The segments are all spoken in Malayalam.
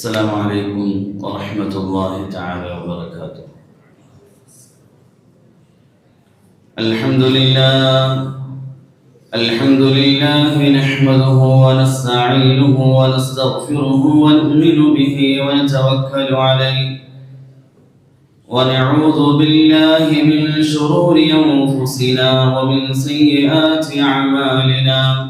السلام عليكم ورحمة الله تعالى وبركاته. الحمد لله الحمد لله نحمده ونستعينه ونستغفره ونؤمن به ونتوكل عليه. ونعوذ بالله من شرور أنفسنا ومن سيئات أعمالنا.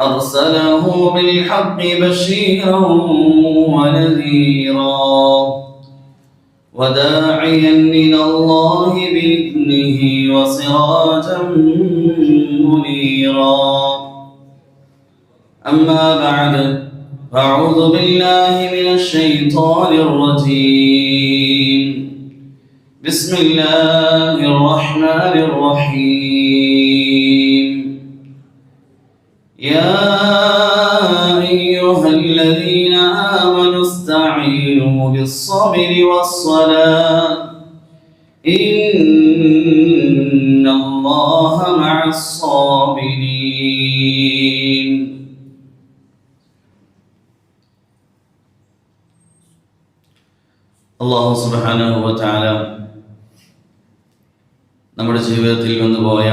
أرسله بالحق بشيرا ونذيرا وداعيا إلى الله بإذنه وسراجا منيرا. أما بعد فأعوذ بالله من الشيطان الرجيم. بسم الله الرحمن الرحيم. يا أيها الذين آمنوا استعينوا بالصبر والصلاة إن الله مع الصابرين അള്ളാഹു സുബ്ഹാനഹു വ തആല നമ്മുടെ ജീവിതത്തിൽ വന്നുപോയ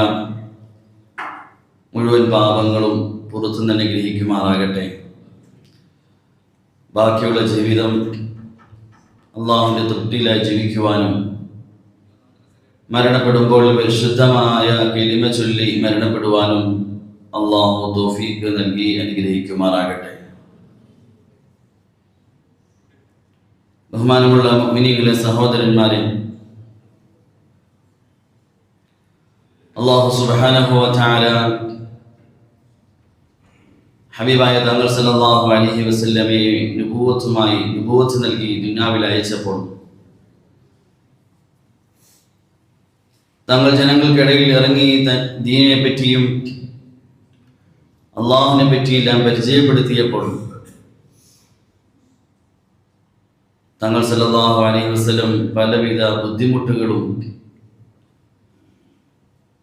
മുഴുവൻ പാപങ്ങളും പുറത്തു തന്നെ ഗ്രഹിക്കുമാറാകട്ടെ ബാക്കിയുള്ള ജീവിതം അള്ളാഹുവിന്റെ തൃപ്തിയിലായി ജീവിക്കുവാനും മരണപ്പെടുമ്പോൾ വിശുദ്ധമായ എലിമ ചൊല്ലി മരണപ്പെടുവാനും അള്ളാഹു തോഫീക്ക് നൽകി അനുഗ്രഹിക്കുമാറാകട്ടെ. ബഹുമാനമുള്ള മിനികളെ സഹോദരന്മാരെ അള്ളാഹു സുബ്ഹാനഹു വ തആല ഹബീബായ തങ്ങൾ സല്ലാഹു അലഹി വസ്ല്ലമയെ നുബുവത്തുമായി നുഭൂവത്ത് നൽകി ദുനാവിൽ അയച്ചപ്പോൾ തങ്ങൾ ജനങ്ങൾക്കിടയിൽ ഇറങ്ങി ദീനിനെ പറ്റിയും അള്ളാഹുവിനെ പറ്റിയെല്ലാം പരിചയപ്പെടുത്തിയപ്പോൾ തങ്ങൾ സല്ലാഹു അലൈഹി വസ്ലം പലവിധ ബുദ്ധിമുട്ടുകളും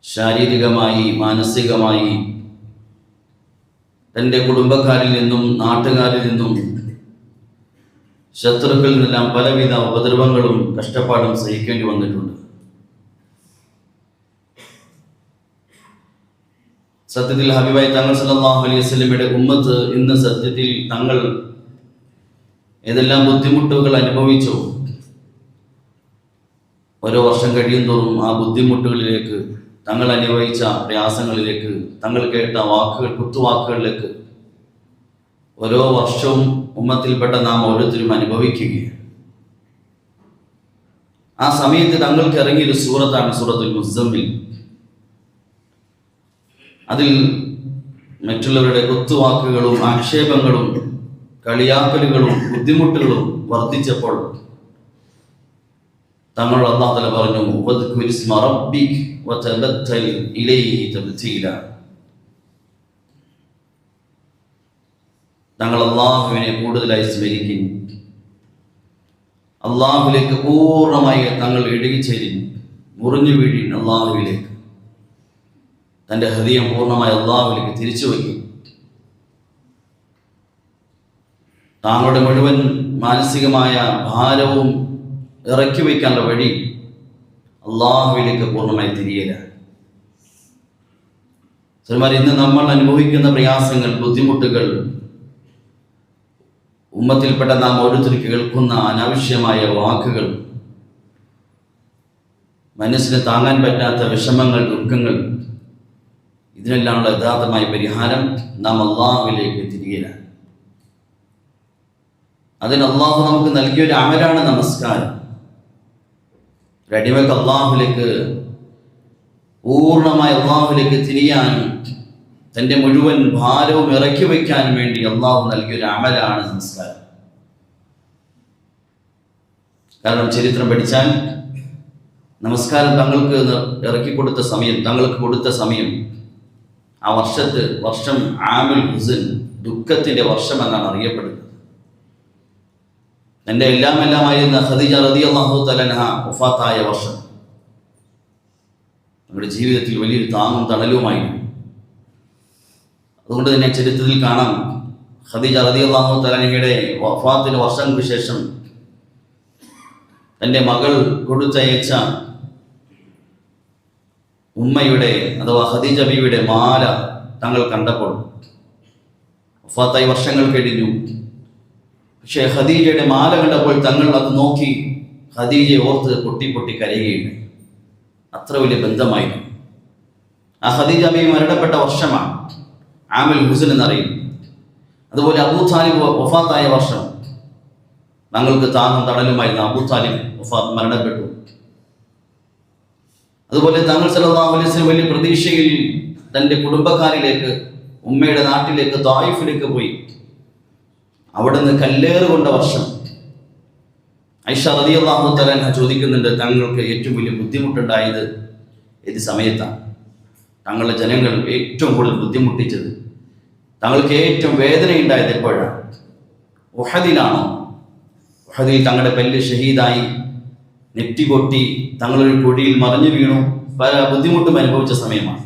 ശാരീരികമായി മാനസികമായി തന്റെ കുടുംബക്കാരിൽ നിന്നും നാട്ടുകാരിൽ നിന്നും ശത്രുക്കളിൽ നിന്നെല്ലാം പലവിധ ഉപദ്രവങ്ങളും കഷ്ടപ്പാടും സഹിക്കേണ്ടി വന്നിട്ടുണ്ട്. സത്യത്തിൽ ഹബീബായി തങ്ങൾ സല്ലല്ലാഹു അലൈഹി വസല്ലമയുടെ ഉമ്മത്ത് ഇന്ന് സത്യത്തിൽ തങ്ങൾ ഏതെല്ലാം ബുദ്ധിമുട്ടുകൾ അനുഭവിച്ചു ഓരോ വർഷം കഴിയും തോറും ആ ബുദ്ധിമുട്ടുകളിലേക്ക് തങ്ങൾ അനുഭവിച്ച പ്രയാസങ്ങളിലേക്ക് തങ്ങൾ കേട്ട വാക്കുകൾ കുത്തുവാക്കുകളിലേക്ക് ഓരോ വർഷവും ഉമ്മത്തിൽപ്പെട്ട നാം ഓരോരുത്തരും അനുഭവിക്കുകയാണ്. ആ സമയത്ത് തങ്ങൾക്ക് ഇറങ്ങിയൊരു സൂറത്താണ് സൂറത്തുൽ മുസമ്മിൽ അതിൽ മറ്റുള്ളവരുടെ കുത്തുവാക്കുകളും ആക്ഷേപങ്ങളും കളിയാക്കലുകളും ബുദ്ധിമുട്ടുകളും വർദ്ധിച്ചപ്പോൾ തങ്ങൾ അള്ളാഹു തല പറഞ്ഞു. തങ്ങൾ അള്ളാഹുവിനെ കൂടുതലായി സ്മരിക്കും. അള്ളാഹുലേക്ക് പൂർണമായി തങ്ങൾ ഇടുകിച്ചേരിൻ മുറിഞ്ഞു വീഴിൻ അള്ളാഹുവിലേക്ക് തന്റെ ഹൃദയം പൂർണമായി അള്ളാഹുലേക്ക് തിരിച്ചു വയ്ക്കും. താങ്കളുടെ മുഴുവൻ മാനസികമായ ഭാരവും ഇറക്കി വയ്ക്കാനുള്ള വഴി അള്ളാഹുവിലേക്ക് പൂർണമായി തിരിയല. ശ്രീമാർ ഇന്ന് നമ്മൾ അനുഭവിക്കുന്ന പ്രയാസങ്ങൾ ബുദ്ധിമുട്ടുകൾ ഉമ്മത്തിൽപ്പെട്ട നാം ഓരോരുത്തർ കേൾക്കുന്ന അനാവശ്യമായ വാക്കുകൾ മനസ്സിന് താങ്ങാൻ പറ്റാത്ത വിഷമങ്ങൾ ദുഃഖങ്ങൾ ഇതിനെല്ലാമുള്ള യഥാർത്ഥമായ പരിഹാരം നാം അള്ളാഹുവിലേക്ക് തിരികെയാണ് അതിന് അള്ളാഹു നമുക്ക് നൽകിയൊരു അമലാണ് നമസ്കാരം. റെഡിമേക്ക് അള്ളാഹുലേക്ക് പൂർണമായി അള്ളാഹുലേക്ക് തിരിയാനും തന്റെ മുഴുവൻ ഭാരവും ഇറക്കി വയ്ക്കാനും വേണ്ടി അള്ളാഹു നൽകിയൊരു അമലാണ് സംസ്കാരം. കാരണം ചരിത്രം പഠിച്ചാൽ നമസ്കാരം തങ്ങൾക്ക് ഇറക്കി കൊടുത്ത സമയം തങ്ങൾക്ക് കൊടുത്ത സമയം ആ വർഷത്ത് വർഷം ആമുൽ ഹുസൻ ദുഃഖത്തിന്റെ വർഷം എന്നാണ് അറിയപ്പെടുന്നത്. എന്റെ എല്ലാം എല്ലാമായിരുന്ന ഖദീജ റതി അള്ളാഹു തലൻഹ വഫാത്തായ വർഷം. നമ്മുടെ ജീവിതത്തിൽ വലിയൊരു താങ്ങും തണലുമായിരുന്നു അതുകൊണ്ട് തന്നെ ചരിത്രത്തിൽ കാണാം ഖദീജ റതി അള്ളാഹു തലൻഹയുടെ വഫാത്തിന് വർഷങ്ങൾക്ക് ശേഷം തന്റെ മകൾ കൊടുത്തയച്ച ഉമ്മയുടെ അഥവാ ഖദീജ ബീവിയുടെ മാല തങ്ങൾ കണ്ടപ്പോൾ വഫാത്തായി വർഷങ്ങൾ കഴിഞ്ഞു. പക്ഷേ ഖദീജയുടെ മാല കണ്ടപ്പോൾ തങ്ങൾ അത് നോക്കി ഖദീജയെ ഓർത്ത് പൊട്ടി പൊട്ടി കരയുകയുണ്ട് അത്ര വലിയ ബന്ധമായിരുന്നു. ആ ഖദീജ അബി മരണപ്പെട്ട വർഷമാണ് ആമിൽ ഹുസൻ എന്നറിയും. അതുപോലെ അബൂ താലിബ് വഫാത്തായ വർഷം. തങ്ങൾക്ക് താങ്ങും തടലുമായിരുന്നു അബൂ താലിബ് വഫാത്ത് മരണപ്പെട്ടു. അതുപോലെ തങ്ങൾ സല്ലല്ലാഹു വലിയ പ്രതീക്ഷയിൽ തന്റെ കുടുംബക്കാരിലേക്ക് ഉമ്മയുടെ നാട്ടിലേക്ക് തായിഫിലേക്ക് പോയി. അവിടെ നിന്ന് കല്ലേറ് കൊണ്ട വർഷം. ഐഷ തആല ചോദിക്കുന്നുണ്ട് തങ്ങൾക്ക് ഏറ്റവും വലിയ ബുദ്ധിമുട്ടുണ്ടായത് ഏത് സമയത്താണ്? തങ്ങളുടെ ജനങ്ങൾ ഏറ്റവും കൂടുതൽ ബുദ്ധിമുട്ടിച്ചത്. തങ്ങൾക്ക് ഏറ്റവും വേദനയുണ്ടായത് എപ്പോഴാണ്? ഉഹദിലാണോ? ഉഹദിൽ തങ്ങളുടെ പെല്ല് ഷഹീദായി നെറ്റി പൊട്ടി തങ്ങളൊരു കുഴിയിൽ മറിഞ്ഞു വീണു. പല ബുദ്ധിമുട്ടും അനുഭവിച്ച സമയമാണ്.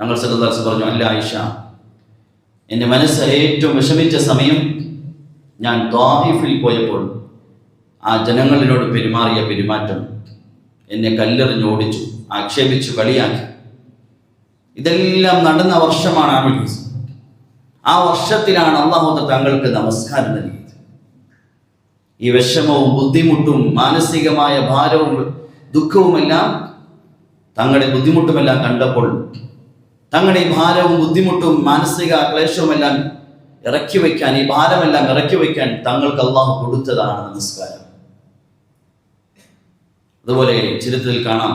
തങ്ങൾ സല്ലല്ലാഹു പറഞ്ഞു അല്ല ആയിഷ എന്റെ മനസ്സ് ഏറ്റവും വിഷമിച്ച സമയം ഞാൻ ദ്വാഹിഫിൽ പോയപ്പോൾ ആ ജനങ്ങളിനോട് പെരുമാറിയ പെരുമാറ്റം എന്നെ കല്ലെറിഞ്ഞ് ഓടിച്ചു ആക്ഷേപിച്ചു കളിയാക്കി. ഇതെല്ലാം നടന്ന വർഷമാണ് ആ മിസ് ആ വർഷത്തിലാണ് അള്ളാഹുദ തങ്ങൾക്ക് നമസ്കാരം നൽകിയത്. ഈ വിഷമവും ബുദ്ധിമുട്ടും മാനസികമായ ഭാരവും ദുഃഖവുമെല്ലാം തങ്ങളുടെ ബുദ്ധിമുട്ടുമെല്ലാം കണ്ടപ്പോൾ തങ്ങളുടെ ഈ ഭാരവും ബുദ്ധിമുട്ടും മാനസിക ക്ലേശവുമെല്ലാം ഇറക്കി വയ്ക്കാൻ ഈ ഭാരമെല്ലാം ഇറക്കി വയ്ക്കാൻ തങ്ങൾക്ക് അള്ളാഹു കൊടുത്തതാണ് നമസ്കാരം. അതുപോലെ ചരിത്രത്തിൽ കാണാം.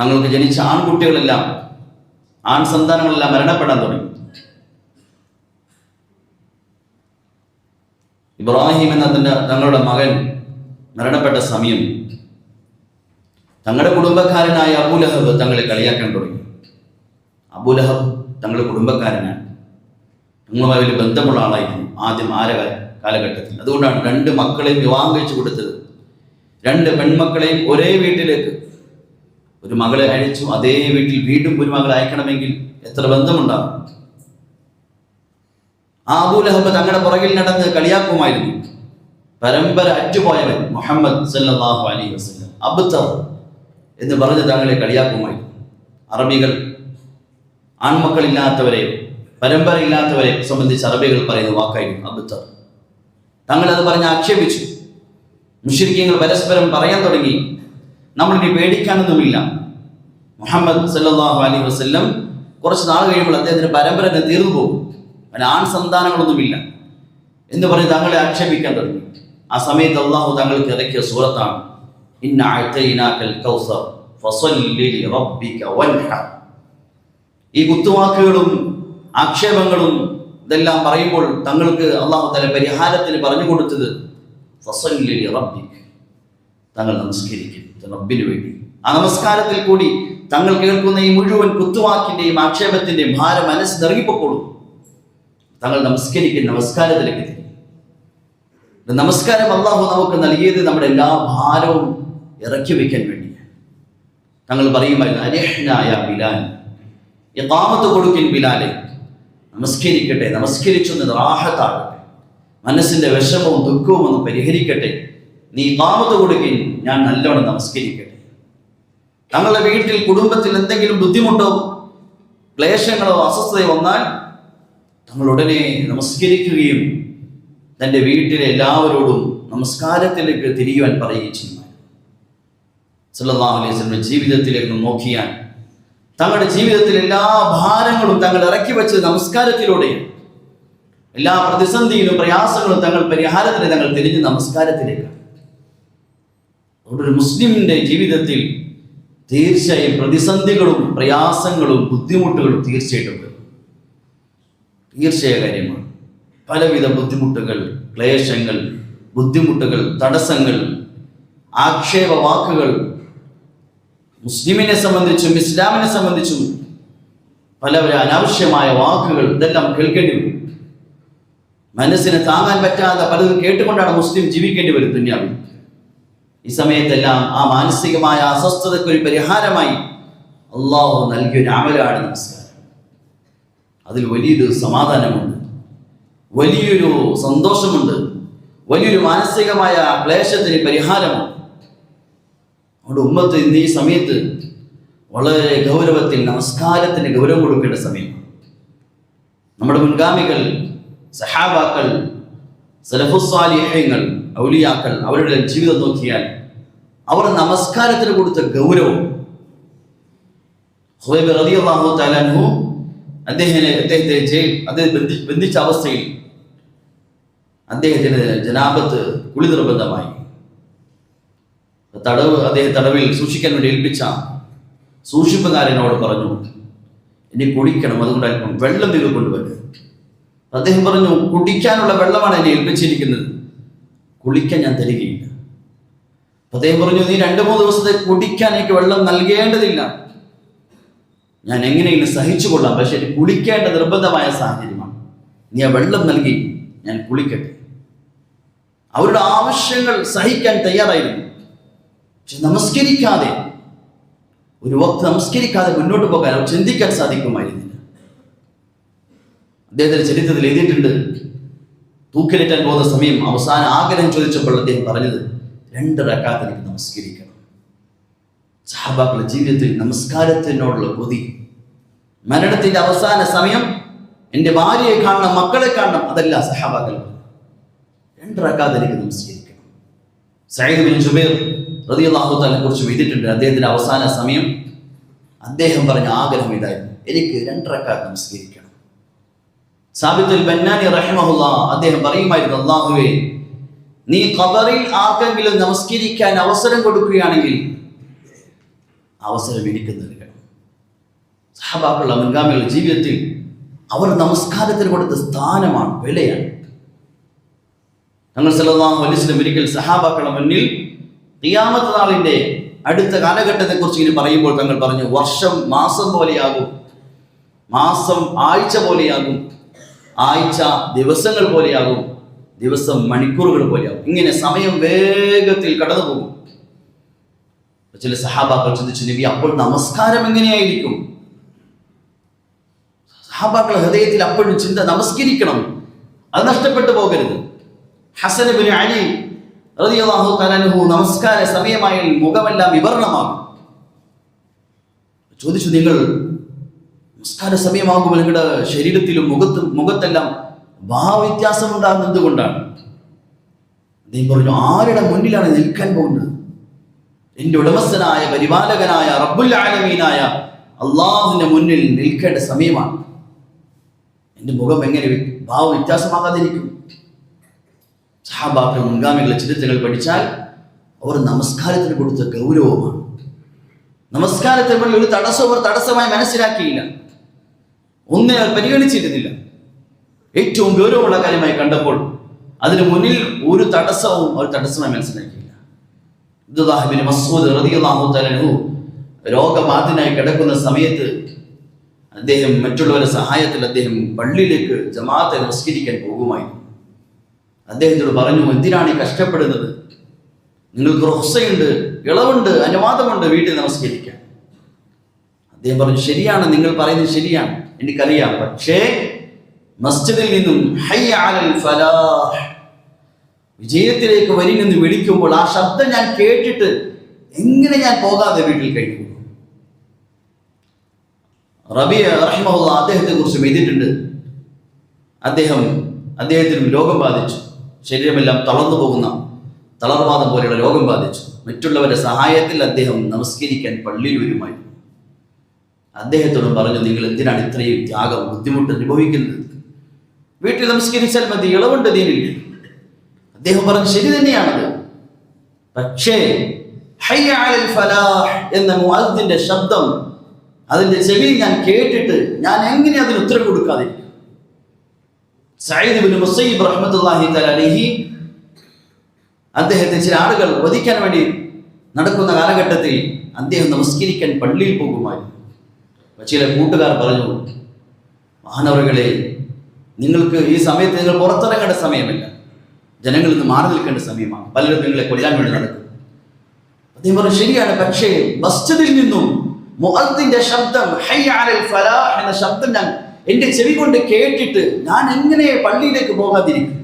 തങ്ങൾക്ക് ജനിച്ച ആൺകുട്ടികളെല്ലാം ആൺ സന്താനങ്ങളെല്ലാം മരണപ്പെടാൻ തുടങ്ങി. ഇബ്രാഹിം എന്ന തന്റെ തങ്ങളുടെ മകൻ മരണപ്പെട്ട സമയം തങ്ങളുടെ കുടുംബക്കാരനായ അബുലഹബ് തങ്ങളെ കളിയാക്കാൻ തുടങ്ങി. അബുലഹബ് തങ്ങളുടെ കുടുംബക്കാരനാണ്. തങ്ങളുമായി വലിയ ബന്ധമുള്ള ആളായിരുന്നു. ആദ്യം ആര കാലഘട്ടത്തിൽ. അതുകൊണ്ടാണ് രണ്ട് മക്കളെയും വിവാഹം കഴിച്ചു കൊടുത്തത്. രണ്ട് പെൺമക്കളെയും ഒരേ വീട്ടിലേക്ക് ഒരു മകളെ അയച്ചു. അതേ വീട്ടിൽ വീണ്ടും ഒരു മകളെ അയക്കണമെങ്കിൽ എത്ര ബന്ധമുണ്ടാകും ആ അബൂലഹബ് തങ്ങളുടെ പുറകിൽ നടന്ന് കളിയാക്കുമായിരുന്നു. പരമ്പര അറ്റുപോയവൻ മുഹമ്മദ് സല്ലാഹു അലൈഹി വസ്ലം അബ്തർ എന്ന് പറഞ്ഞ് തങ്ങളെ കളിയാക്കുമായിരുന്നു. അറബികൾ ആൺമക്കളില്ലാത്തവരെ പരമ്പരയില്ലാത്തവരെ സംബന്ധിച്ച് അറബികൾ പറയുന്ന വാക്കായിരുന്നു അബ്തർ തങ്ങൾ അത് പറഞ്ഞ് ആക്ഷേപിച്ചു. മുഷരിക്കങ്ങൾ പരസ്പരം പറയാൻ തുടങ്ങി. നമ്മളിനി പേടിക്കാനൊന്നുമില്ല. മുഹമ്മദ് സല്ലാഹു അലൈഹി വസല്ലം കുറച്ച് നാൾ കഴിയുമ്പോൾ അദ്ദേഹത്തിന് പരമ്പര തന്നെ തീർന്നു പോകും. അവന് ആൺ സന്താനങ്ങളൊന്നുമില്ല. എന്ന് പറഞ്ഞ് തങ്ങളെ ആക്ഷേപിക്കാൻ തുടങ്ങി. ആ സമയത്ത് അള്ളാഹു തങ്ങൾക്ക് ഇറക്കിയ സൂറത്താണ്. ഇന്ന കൗസർ ഫസല്ലി ഈ കുത്തുവാക്കുകളും ആക്ഷേപങ്ങളും ഇതെല്ലാം പറയുമ്പോൾ തങ്ങൾക്ക് അള്ളാഹു തല പരിഹാരത്തിന് പറഞ്ഞു കൊടുത്തത് ഫസല്ലി തങ്ങൾ നമസ്കരിക്കും റബ്ബിന് വേണ്ടി. ആ നമസ്കാരത്തിൽ കൂടി തങ്ങൾ കേൾക്കുന്ന ഈ മുഴുവൻ കുത്തുവാക്കിന്റെയും ആക്ഷേപത്തിന്റെയും ഭാരം മനസ്സ് നിറങ്ങിപ്പോക്കോളും തങ്ങൾ നമസ്കരിക്കും നമസ്കാരത്തിലേക്ക് നമസ്കാരം അള്ളാഹു നമുക്ക് നൽകിയത് നമ്മുടെ എല്ലാ ഭാരവും ഇറക്കി വെക്കാൻ വേണ്ടിയാണ്. തങ്ങൾ പറയുമായിരുന്നു അരഹ്നായ ബിലാൽ. ഇഖാമത്ത് കൊടുക്കിൻ ബിലാലെ. നമസ്കരിക്കട്ടെ നമസ്കരിച്ചൊന്ന് റാഹത്താകട്ടെ. മനസ്സിന്റെ വിഷമവും ദുഃഖവും ഒന്ന് പരിഹരിക്കട്ടെ. നീ ഇതാമത്ത് കൊടുക്കിൻ ഞാൻ നല്ലോണം നമസ്കരിക്കട്ടെ. തങ്ങളുടെ വീട്ടിൽ കുടുംബത്തിൽ എന്തെങ്കിലും ബുദ്ധിമുട്ടോ ക്ലേശങ്ങളോ അസ്വസ്ഥതയോ വന്നാൽ തങ്ങൾ ഉടനെ നമസ്കരിക്കുകയും തന്റെ വീട്ടിലെ എല്ലാവരോടും നമസ്കാരത്തിലേക്ക് തിരിയുവാൻ പറയുകയും ചെയ്യുമായിരുന്നു. സല്ലാ അലൈഹി വസല്ലം ജീവിതത്തിലേക്ക് നോക്കിയാൽ തങ്ങളുടെ ജീവിതത്തിൽ എല്ലാ ഭാരങ്ങളും തങ്ങൾ ഇറക്കി വെച്ചത് നമസ്കാരത്തിലൂടെയാണ്. എല്ലാ പ്രതിസന്ധിയിലും പ്രയാസങ്ങളും തങ്ങൾ പരിഹാരത്തിന് തങ്ങൾ തിരിഞ്ഞ് നമസ്കാരത്തിലേക്കാണ്. അതുകൊണ്ട് ഒരു മുസ്ലിമിന്റെ ജീവിതത്തിൽ തീർച്ചയായും പ്രതിസന്ധികളും പ്രയാസങ്ങളും ബുദ്ധിമുട്ടുകളും തീർച്ചയായിട്ടും വരും. തീർച്ചയായ കാര്യമാണ്. പലവിധ ബുദ്ധിമുട്ടുകൾ ക്ലേശങ്ങൾ ബുദ്ധിമുട്ടുകൾ തടസ്സങ്ങൾ ആക്ഷേപ വാക്കുകൾ മുസ്ലിമിനെ സംബന്ധിച്ചും ഇസ്ലാമിനെ സംബന്ധിച്ചും പല പല അനാവശ്യമായ വാക്കുകൾ ഇതെല്ലാം കേൾക്കേണ്ടി വരും. മനസ്സിന് താങ്ങാൻ പറ്റാതെ പലതും കേട്ടുകൊണ്ടാണ് മുസ്ലിം ജീവിക്കേണ്ടി വരും ദുന്യാവിൽ. ഈ സമയത്തെല്ലാം ആ മാനസികമായ അസ്വസ്ഥതയ്ക്ക് ഒരു പരിഹാരമായി അള്ളാഹു നൽകിയൊരു അമലാണ് നമസ്കാരം. അതിൽ വലിയൊരു സമാധാനമുണ്ട്. വലിയൊരു സന്തോഷമുണ്ട്. വലിയൊരു മാനസികമായ ക്ലേശത്തിന് പരിഹാരമുണ്ട്. അവിടെ ഉമ്മത്ത് ഇന്ന് ഈ സമയത്ത് വളരെ ഗൗരവത്തിൽ നമസ്കാരത്തിന് ഗൗരവം കൊടുക്കേണ്ട സമയമാണ് നമ്മുടെ മുൻഗാമികൾ സഹാബാക്കൾ സലഫുസ്വാലിഹ്യങ്ങൾ ഔലിയാക്കൾ അവരുടെ ജീവിതം നോക്കിയാൽ അവർ നമസ്കാരത്തിന് കൊടുത്ത ഗൗരവം. ഹുബൈബ് അദ്ദേഹത്തെ ജയിൽ അദ്ദേഹം ബന്ധി ബന്ധിച്ച അവസ്ഥയിൽ അദ്ദേഹത്തിന് ജനാപത്ത് കുളി നിർബന്ധമായി തടവ് അദ്ദേഹം തടവിൽ സൂക്ഷിക്കാൻ വേണ്ടി ഏൽപ്പിച്ച സൂക്ഷിപ്പുകാരനോട് പറഞ്ഞു ഇനി കുടിക്കണം അതുകൊണ്ട് അല്പം വെള്ളം നിങ്ങൾ കൊണ്ടുവരുന്നത്. അദ്ദേഹം പറഞ്ഞു കുടിക്കാനുള്ള വെള്ളമാണ് എന്നെ ഏൽപ്പിച്ചിരിക്കുന്നത്. കുളിക്കാൻ ഞാൻ തരികയില്ല. അദ്ദേഹം പറഞ്ഞു നീ രണ്ടു മൂന്ന് ദിവസത്തെ കുടിക്കാൻ എനിക്ക് വെള്ളം നൽകേണ്ടതില്ല. ഞാൻ എങ്ങനെയെങ്കിലും സഹിച്ചു കൊള്ളാം പക്ഷെ എനിക്ക് കുളിക്കേണ്ട നിർബന്ധമായ സാഹചര്യമാണ്. നീ ആ വെള്ളം നൽകി ഞാൻ കുളിക്കട്ടെ. അവരുടെ ആവശ്യങ്ങൾ സഹിക്കാൻ തയ്യാറായിരുന്നു. പക്ഷെ നമസ്കരിക്കാതെ ഒരു വക്ത് നമസ്കരിക്കാതെ മുന്നോട്ട് പോകാൻ അവർ ചിന്തിക്കാൻ സാധിക്കുമായിരുന്നില്ല. അദ്ദേഹത്തിന്റെ ചരിത്രത്തിൽ എഴുതിയിട്ടുണ്ട് തൂക്കിലേറ്റാൻ പോകുന്ന സമയം അവസാന ആഗ്രഹം ചോദിച്ചപ്പോൾ അദ്ദേഹം പറഞ്ഞത് രണ്ട് റക്കാത്ത് എനിക്ക് നമസ്കരിക്കണം. സഹാബാക്കളുടെ ജീവിതത്തിൽ നമസ്കാരത്തിനോടുള്ള കൊതി മരണത്തിന്റെ അവസാന സമയം എന്റെ ഭാര്യയെ കാണണം മക്കളെ കാണണം അതല്ല സഹാബാക്കൾ രണ്ട് റക്കാത്ത് എനിക്ക് നമസ്കരിക്കണം. സൈദ് ബിൻ ജുബൈർ റളിയല്ലാഹു തന്നെ കുറിച്ച് എഴുതിയിട്ടുണ്ട്. അദ്ദേഹത്തിന്റെ അവസാന സമയം. അദ്ദേഹം പറഞ്ഞ ആഗ്രഹം ഇതായിരുന്നു. എനിക്ക് രണ്ട് റക്കാത്ത് നമസ്കരിക്കണം. സാബിത്തുൽ ബന്നാനി റഹിമഹുല്ല അദ്ദേഹം പറയുമായിരുന്നു അള്ളാഹുവേ നീ ഖബറിൽ ആർക്കെങ്കിലും നമസ്കരിക്കാൻ അവസരം കൊടുക്കുകയാണെങ്കിൽ അവസരം എനിക്ക് നൽകണം. സഹബാക്കളുടെ മുൻഗാമികൾ ജീവിതത്തിൽ അവർ നമസ്കാരത്തിന് കൊടുത്ത സ്ഥാനമാണ് വിലയാണ്. ഞങ്ങൾ സല്ലല്ലാഹു അലൈഹി വസല്ലം ഒരിക്കൽ സഹാബാക്കളുടെ മുന്നിൽ ഖിയാമത്ത് നാളിന്റെ അടുത്ത കാലഘട്ടത്തെ കുറിച്ച് ഇനി പറയുമ്പോൾ തങ്ങൾ പറഞ്ഞു വർഷം മാസം പോലെയാകും. മാസം ആഴ്ച പോലെയാകും. ആഴ്ച ദിവസങ്ങൾ പോലെയാകും. ദിവസം മണിക്കൂറുകൾ പോലെയാകും. ഇങ്ങനെ സമയം വേഗത്തിൽ കടന്നു പോകും ചില സഹാബാക്കൾ ചിന്തിച്ചു നബി അപ്പോൾ നമസ്കാരം എങ്ങനെയായിരിക്കും? സഹാബാക്കൾ ഹൃദയത്തിൽ അപ്പോഴും ചിന്ത നമസ്കരിക്കണം. അത് നഷ്ടപ്പെട്ടു പോകരുത്. ഹസനബിന് അലി നമസ്കാര സമയമായി മുഖമെല്ലാം വിവരണമാകും. ചോദിച്ചു നിങ്ങൾ നമസ്കാര സമയമാകുമ്പോൾ നിങ്ങളുടെ ശരീരത്തിലും മുഖത്തും മുഖത്തെല്ലാം ഭാവവ്യത്യാസം ഉണ്ടാകുന്നത് എന്തുകൊണ്ടാണ് അദ്ദേഹം പറഞ്ഞു ആരുടെ മുന്നിലാണ് നിൽക്കാൻ പോകുന്നത്? എന്റെ ഉടമസ്ഥനായ പരിപാലകനായ റബ്ബുൽ ആലമീനായ അള്ളാഹുവിന്റെ മുന്നിൽ നിൽക്കേണ്ട സമയമാണ്. എന്റെ മുഖം എങ്ങനെ വ്യ- ഭാവ വ്യത്യാസമാകാതിരിക്കും സഹാബാക്കൾ മുൻഗാമികളെ ചരിത്രങ്ങൾ പഠിച്ചാൽ അവർ നമസ്കാരത്തിന് കൊടുത്ത ഗൗരവമാണ്. നമസ്കാരത്തെ മുന്നിൽ ഒരു തടസ്സം അവർ തടസ്സമായി മനസ്സിലാക്കിയില്ല. ഒന്നേ അവർ പരിഗണിച്ചിരുന്നില്ല. ഏറ്റവും ഗൗരവമുള്ള കാര്യമായി കണ്ടപ്പോൾ അതിന് മുന്നിൽ ഒരു തടസ്സവും അവർ തടസ്സമായി മനസ്സിലാക്കിയില്ല. ഇബ്ദുല്ലാഹിബിൻ മസൂദ് റളിയല്ലാഹു തആലഹു രോഗബാധിതനായി കിടക്കുന്ന സമയത്ത് അദ്ദേഹം മറ്റുള്ളവരുടെ സഹായത്തിൽ അദ്ദേഹം പള്ളിയിലേക്ക് ജമാഅത്തെ നമസ്കരിക്കാൻ പോകുമായിരുന്നു. അദ്ദേഹത്തോട് പറഞ്ഞു എന്തിനാണ് ഈ കഷ്ടപ്പെടുന്നത്? നിങ്ങൾക്ക് റൊസയുണ്ട് ഇളവുണ്ട് അനുവാദമുണ്ട് വീട്ടിൽ നമസ്കരിക്കാൻ. അദ്ദേഹം പറഞ്ഞു ശരിയാണ് നിങ്ങൾ പറയുന്നത് ശരിയാണ് എനിക്കറിയാം. പക്ഷേ മസ്ജിദിൽ നിന്നും ഹൈ അലൽ ഫലാഹ് വിജയത്തിലേക്ക് വരി നിന്ന് വിളിക്കുമ്പോൾ ആ ശബ്ദം ഞാൻ കേട്ടിട്ട് എങ്ങനെ ഞാൻ പോകാതെ വീട്ടിൽ കഴിയുന്നു റബിയ റഹ്മുള്ള അദ്ദേഹത്തെ കുറിച്ച് എഴുതിയിട്ടുണ്ട്. അദ്ദേഹം അദ്ദേഹത്തിനും രോഗം ബാധിച്ചു. ശരീരമെല്ലാം തളർന്നു പോകുന്ന തളർവാദം പോലെയുള്ള രോഗം ബാധിച്ചു. മറ്റുള്ളവരുടെ സഹായത്തിൽ അദ്ദേഹം നമസ്കരിക്കാൻ പള്ളിയിൽ വരുമായിരുന്നു അദ്ദേഹത്തോട് പറഞ്ഞു നിങ്ങൾ എന്തിനാണ് ഇത്രയും ത്യാഗം ബുദ്ധിമുട്ട് അനുഭവിക്കുന്നത്? വീട്ടിൽ നമസ്കരിച്ചാൽ മതി ഇളവുണ്ട് ദീനിൽ. അദ്ദേഹം പറഞ്ഞു ശരി തന്നെയാണത്. പക്ഷേ എന്ന മുഅദ്ദിന്റെ ശബ്ദം അതിന്റെ ചെവിയിൽ ഞാൻ കേട്ടിട്ട് ഞാൻ എങ്ങനെ അതിന് ഉത്തരം കൊടുക്കാതിരിക്കും? സയ്യിദ് ഇബ്നു മുസയ്യിബ് റഹ്മത്തുള്ളാഹി തആല അലൈഹി അദ്ദേഹത്തെ ചില ആളുകൾ വധിക്കാൻ വേണ്ടി നടക്കുന്ന കാലഘട്ടത്തിൽ അദ്ദേഹം നമസ്കരിക്കാൻ പള്ളിയിൽ പോകുമായിരുന്നു. ചില കൂട്ടുകാർ പറഞ്ഞു മഹാനവറുകളെ നിങ്ങൾക്ക് ഈ സമയത്ത് നിങ്ങൾ പുറത്തിറങ്ങേണ്ട സമയമല്ല. ജനങ്ങളിൽ നിന്ന് മാറി നിൽക്കേണ്ട സമയമാണ്. പലരും നിങ്ങളെ കൊല്ലാൻ വേണ്ടി നടക്കും. അദ്ദേഹം പറഞ്ഞു ശരിയാണ് പക്ഷേ മസ്ജിദിൽ നിന്നും മുഅദ്ദിന്റെ ശബ്ദം എന്ന ശബ്ദം ഞാൻ എന്റെ ചെവി കൊണ്ട് കേട്ടിട്ട് ഞാൻ എങ്ങനെ പള്ളിയിലേക്ക് പോകാതിരിക്കും?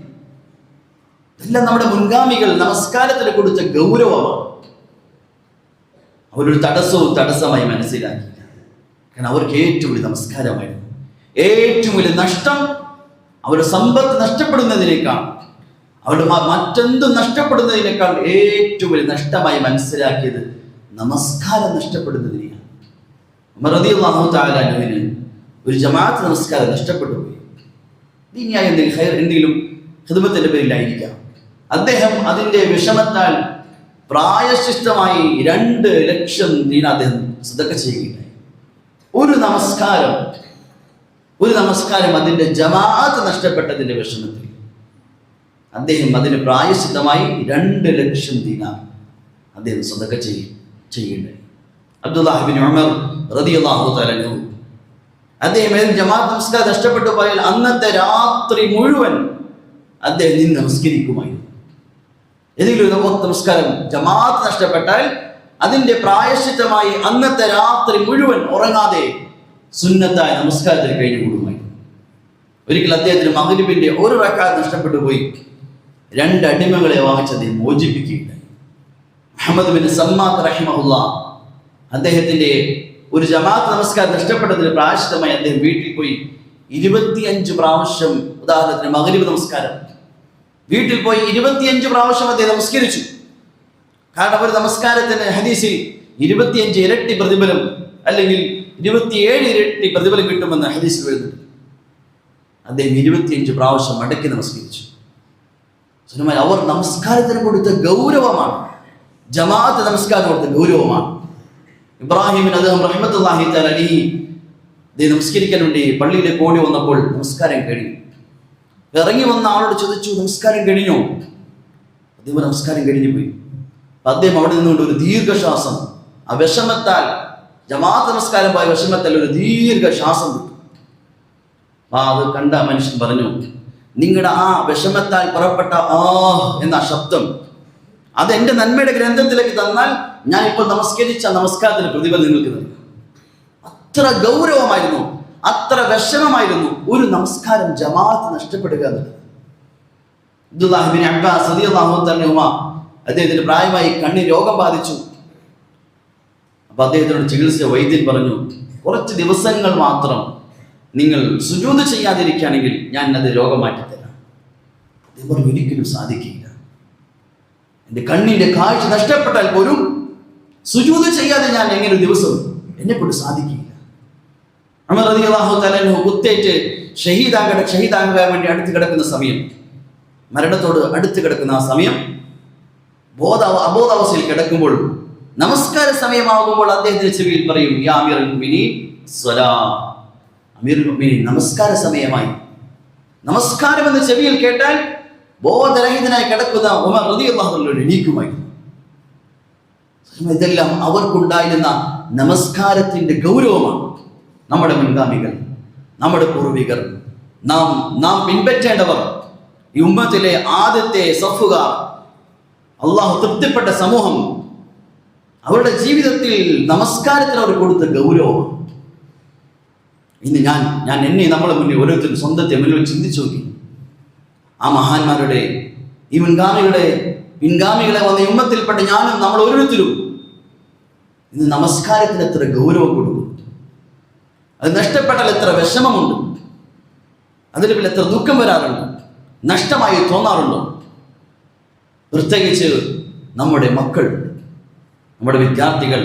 എല്ലാം നമ്മുടെ മുൻഗാമികൾ നമസ്കാരത്തിന് കൊടുത്ത ഗൗരവമാണ്. അവരൊരു തടസ്സവും തടസ്സമായി മനസ്സിലാക്കി കാരണം അവർക്ക് ഏറ്റവും വലിയ നമസ്കാരമായിരുന്നു. ഏറ്റവും വലിയ നഷ്ടം അവരുടെ സമ്പത്ത് നഷ്ടപ്പെടുന്നതിനേക്കാൾ അവരുടെ മറ്റെന്തും നഷ്ടപ്പെടുന്നതിനേക്കാൾ ഏറ്റവും വലിയ നഷ്ടമായി മനസ്സിലാക്കിയത് നമസ്കാരം നഷ്ടപ്പെടുന്നതിനെയാണ്. മറദിയുള്ള താലാനുവിന് ഒരു ജമാഅത്ത് നമസ്കാരം നഷ്ടപ്പെട്ടു പോയി ദീനിയായ എന്തെങ്കിലും ഹൈർ എന്തെങ്കിലും ഹിദമത്തിന്റെ പേരിലായിരിക്കാം. അദ്ദേഹം അതിന്റെ വിഷമത്താൽ പ്രായശിഷ്ടമായി രണ്ട് ലക്ഷം ദീന അദ്ദേഹം സദക്ക ചെയ്യുകയുണ്ടായി. ഒരു നമസ്കാരം ഒരു നമസ്കാരം അതിന്റെ ജമാഅത്ത് നഷ്ടപ്പെട്ടതിന്റെ വിഷമത്തിൽ. അദ്ദേഹം അതിന് പ്രായശിദ്ധമായി രണ്ട് ലക്ഷം ദീന അദ്ദേഹം സ്വതക്ക ചെയ്യും ചെയ്യുകയുണ്ടായി. അബ്ദുല്ലാഹിബിൻ ഉമർ റളിയല്ലാഹു തആല അൻഹു അദ്ദേഹം ജമാഅത്ത് നമസ്കാരം നഷ്ടപ്പെട്ടു പോയാൽ അന്നത്തെ രാത്രി മുഴുവൻ അദ്ദേഹം നിന്ന് നമസ്കരിക്കുമായിരുന്നു. ഏതെങ്കിലും ജമാഅത്ത് നമ- നമസ്കാരം ജമാഅത്ത് നഷ്ടപ്പെട്ടാൽ അതിന്റെ പ്രായശ്ചിത്തമായി അന്നത്തെ രാത്രി മുഴുവൻ ഉറങ്ങാതെ സുന്നത്തായ നമസ്കാരത്തിൽ കഴിഞ്ഞു കൂടുമായിരുന്നു. ഒരിക്കൽ അദ്ദേഹത്തിന് മകരിബിന്റെ ഒരു റക്കാത്ത് നഷ്ടപ്പെട്ടു പോയി. രണ്ട് അടിമകളെ വാങ്ങിച്ച് അദ്ദേഹം മോചിപ്പിക്കുകയുണ്ടായി. മുഹമ്മദ് ബിൻ സമ്മാത്ത് റഹിമഹുല്ല അദ്ദേഹത്തിന്റെ ഒരു ജമാഅത്ത് നമസ്കാരം നഷ്ടപ്പെട്ടതിന് പ്രായശിതമായി അദ്ദേഹം വീട്ടിൽ പോയി ഇരുപത്തിയഞ്ച് പ്രാവശ്യം ഉദാഹരണത്തിന് മകരീവ് നമസ്കാരം. വീട്ടിൽ പോയി ഇരുപത്തിയഞ്ച് പ്രാവശ്യം അദ്ദേഹം നമസ്കരിച്ചു. കാരണം ഒരു നമസ്കാരത്തിന് ഹദീസിൽ ഇരുപത്തിയഞ്ച് ഇരട്ടി പ്രതിഫലം അല്ലെങ്കിൽ ഇരുപത്തിയേഴ് ഇരട്ടി പ്രതിഫലം കിട്ടുമെന്ന് ഹദീസിൽ വരുന്നുണ്ട് അദ്ദേഹം ഇരുപത്തിയഞ്ച് പ്രാവശ്യം മടക്കി നമസ്കരിച്ചു. സുനമാൻ അവർ നമസ്കാരത്തിന് കൊടുത്ത ഗൗരവമാണ്. ജമാഅത്ത് നമസ്കാരം കൊടുത്ത ഗൗരവമാണ്. ഇബ്രാഹിമിന് അദ്ദേഹം റഹ്മത്തുല്ലാഹി തലി നമസ്കരിക്കാൻ വേണ്ടി പള്ളിയിലേക്ക് ഓടി വന്നപ്പോൾ നമസ്കാരം കഴിഞ്ഞു ഇറങ്ങി വന്ന ആളോട് ചോദിച്ചു നമസ്കാരം കഴിഞ്ഞോ? അദ്ദേഹം നമസ്കാരം കഴിഞ്ഞു പോയി. അദ്ദേഹം അവിടെ നിന്നുകൊണ്ട് ഒരു ദീർഘശ്വാസം ആ വിഷമത്താൽ ജമാഅത്ത് നമസ്കാരം പോയ വിഷമത്താൽ ഒരു ദീർഘശ്വാസം കിട്ടും ആ അത് കണ്ട മനുഷ്യൻ പറഞ്ഞു നിങ്ങളുടെ ആ വിഷമത്താൽ പുറപ്പെട്ട ആ എന്ന ശബ്ദം അത് എന്റെ നന്മയുടെ ഗ്രന്ഥത്തിലേക്ക് തന്നാൽ ഞാൻ ഇപ്പോൾ നമസ്കരിച്ച നമസ്കാരത്തിന് പ്രതിഫലം നിങ്ങൾക്ക് നൽകും. അത്ര ഗൗരവമായിരുന്നു അത്ര വിഷമമായിരുന്നു ഒരു നമസ്കാരം ജമാഅത്ത് നഷ്ടപ്പെടുക എന്നുള്ളത്. അബ്ബാസ് അദ്ദേഹത്തിന് പ്രായമായി കണ്ണിന് രോഗം ബാധിച്ചു. അപ്പൊ അദ്ദേഹത്തിനോട് ചികിത്സ വൈദ്യൻ പറഞ്ഞു കുറച്ച് ദിവസങ്ങൾ മാത്രം നിങ്ങൾ സുജൂത് ചെയ്യാതിരിക്കുകയാണെങ്കിൽ ഞാൻ അത് രോഗം മാറ്റിത്തരാം. അദ്ദേഹം ഒരിക്കലും സാധിക്കില്ല. എന്റെ കണ്ണിന്റെ കാഴ്ച നഷ്ടപ്പെട്ടാൽ പോലും സുജൂത് ചെയ്യാതെ ഞാൻ എങ്ങനെ ഒരു ദിവസം എന്നെ കൊണ്ട് സാധിക്കില്ല? അമർ അതി അള്ളാഹു അൻഹു കുത്തേറ്റ് ഷഹീദാകട ഷഹീദാകാൻ വേണ്ടി അടുത്ത് കിടക്കുന്ന സമയം. മരണത്തോട് അടുത്ത് കിടക്കുന്ന ആ സമയം. ബോധ അബോധാവസ്ഥയിൽ കിടക്കുമ്പോൾ നമസ്കാര സമയമാകുമ്പോൾ അദ്ദേഹത്തിന്റെ ചെവിയിൽ പറയും അമീർ അമീർ നമസ്കാര സമയമായി. നമസ്കാരം എന്ന് ചെവിയിൽ കേട്ടാൽ ബോധരഹിതനായി കിടക്കുന്ന ഉമർ റളിയല്ലാഹു എണീക്കുമായി. ഇതെല്ലാം അവർക്കുണ്ടായിരുന്ന നമസ്കാരത്തിന്റെ ഗൗരവമാണ് നമ്മുടെ മുൻഗാമികൾ നമ്മുടെ പൂർവികർ. നാം നാം പിൻപറ്റേണ്ടവർ ഈ ഉമ്മത്തിലെ ആദ്യത്തെ സഫുകാർ അള്ളാഹു തൃപ്തിപ്പെട്ട സമൂഹം. അവരുടെ ജീവിതത്തിൽ നമസ്കാരത്തിന് അവർ കൊടുത്ത ഗൗരവം ഇന്ന് ഞാൻ ഞാൻ എന്നെ നമ്മളെ മുന്നിൽ ഓരോരുത്തരും സ്വന്തത്തെ മുന്നിൽ ചിന്തിച്ചു നോക്കി. ആ മഹാന്മാരുടെ ഈ മുൻഗാമികളുടെ പിൻഗാമികളെ വന്ന ഈ ഉമ്മത്തിൽപ്പെട്ട ഞാനും നമ്മൾ ഓരോരുത്തരും ഇന്ന് നമസ്കാരത്തിന് എത്ര ഗൗരവം കൊടുക്കും അത് നഷ്ടപ്പെട്ടാൽ എത്ര വിഷമമുണ്ട്. അതിന് പിന്നെ എത്ര ദുഃഖം വരാറുണ്ട്. നഷ്ടമായി തോന്നാറുണ്ടോ? പ്രത്യേകിച്ച് നമ്മുടെ മക്കൾ നമ്മുടെ വിദ്യാർത്ഥികൾ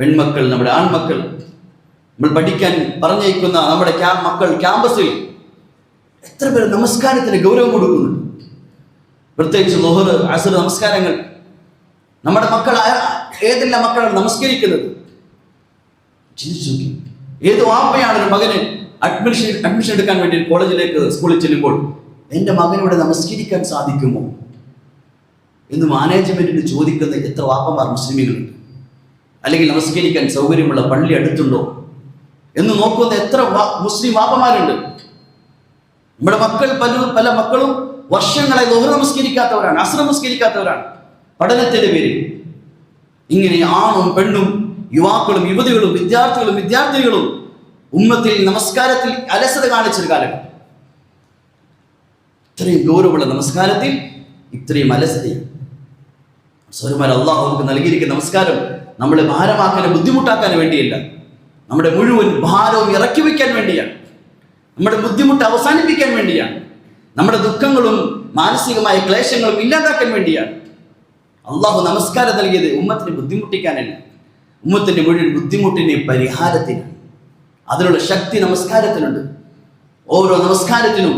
പെൺമക്കൾ നമ്മുടെ ആൺമക്കൾ. നമ്മൾ പഠിക്കാൻ പറഞ്ഞേക്കുന്ന നമ്മുടെ മക്കൾ ക്യാമ്പസിൽ എത്ര പേർ നമസ്കാരത്തിന് ഗൗരവം കൊടുക്കുന്നുണ്ട് പ്രത്യേകിച്ച് ലോഹർ അസർ നമസ്കാരങ്ങൾ. നമ്മുടെ മക്കൾ ഏതെല്ലാം മക്കളാണ് നമസ്കരിക്കുന്നത്? ചിന്തിച്ചു ഏത് വാപ്പയാണ് ഒരു മകന് അഡ്മിഷൻ അഡ്മിഷൻ എടുക്കാൻ വേണ്ടി കോളേജിലേക്ക് സ്കൂളിൽ ചെല്ലുമ്പോൾ എന്റെ മകനിവിടെ നമസ്കരിക്കാൻ സാധിക്കുമോ? എന്ന് മാനേജ്മെന്റിന് ചോദിക്കുന്ന എത്ര വാപ്പമാർ മുസ്ലിമുകളുണ്ട്. അല്ലെങ്കിൽ നമസ്കരിക്കാൻ സൗകര്യമുള്ള പള്ളി അടുത്തുണ്ടോ? എന്ന് നോക്കുന്ന എത്ര മുസ്ലിം വാപ്പമാരുണ്ട് നമ്മുടെ മക്കൾ പല പല മക്കളും വർഷങ്ങളായി ലോഹ നമസ്കരിക്കാത്തവരാണ് അസ്ര നമസ്കരിക്കാത്തവരാണ്. പഠനത്തിന്റെ പേരിൽ. ഇങ്ങനെ ആണും പെണ്ണും യുവാക്കളും യുവതികളും വിദ്യാർത്ഥികളും വിദ്യാർത്ഥിനികളും ഉമ്മത്തിൽ നമസ്കാരത്തിൽ അലസത കാണിച്ചൊരു കാലഘട്ടം. ഇത്രയും ഗൗരവമുള്ള നമസ്കാരത്തിൽ ഇത്രയും അലസതയാണ് സ്വരമാർ അള്ളാഹു നമുക്ക് നൽകിയിരിക്കുന്ന നമസ്കാരം നമ്മളെ ഭാരമാക്കാനും ബുദ്ധിമുട്ടാക്കാനും വേണ്ടിയല്ല. നമ്മുടെ മുഴുവൻ ഭാരവും ഇറക്കി വയ്ക്കാൻ വേണ്ടിയാണ്. നമ്മുടെ ബുദ്ധിമുട്ട് അവസാനിപ്പിക്കാൻ വേണ്ടിയാണ്. നമ്മുടെ ദുഃഖങ്ങളും മാനസികമായ ക്ലേശങ്ങളും ഇല്ലാതാക്കാൻ വേണ്ടിയാണ്. അള്ളാഹു നമസ്കാരം നൽകിയത് ഉമ്മത്തിന് ബുദ്ധിമുട്ടിക്കാനല്ല. ഉമ്മത്തിന്റെ മുഴുവൻ ബുദ്ധിമുട്ടിനെ പരിഹാരത്തിന് അതിനുള്ള ശക്തി നമസ്കാരത്തിനുണ്ട്. ഓരോ നമസ്കാരത്തിനും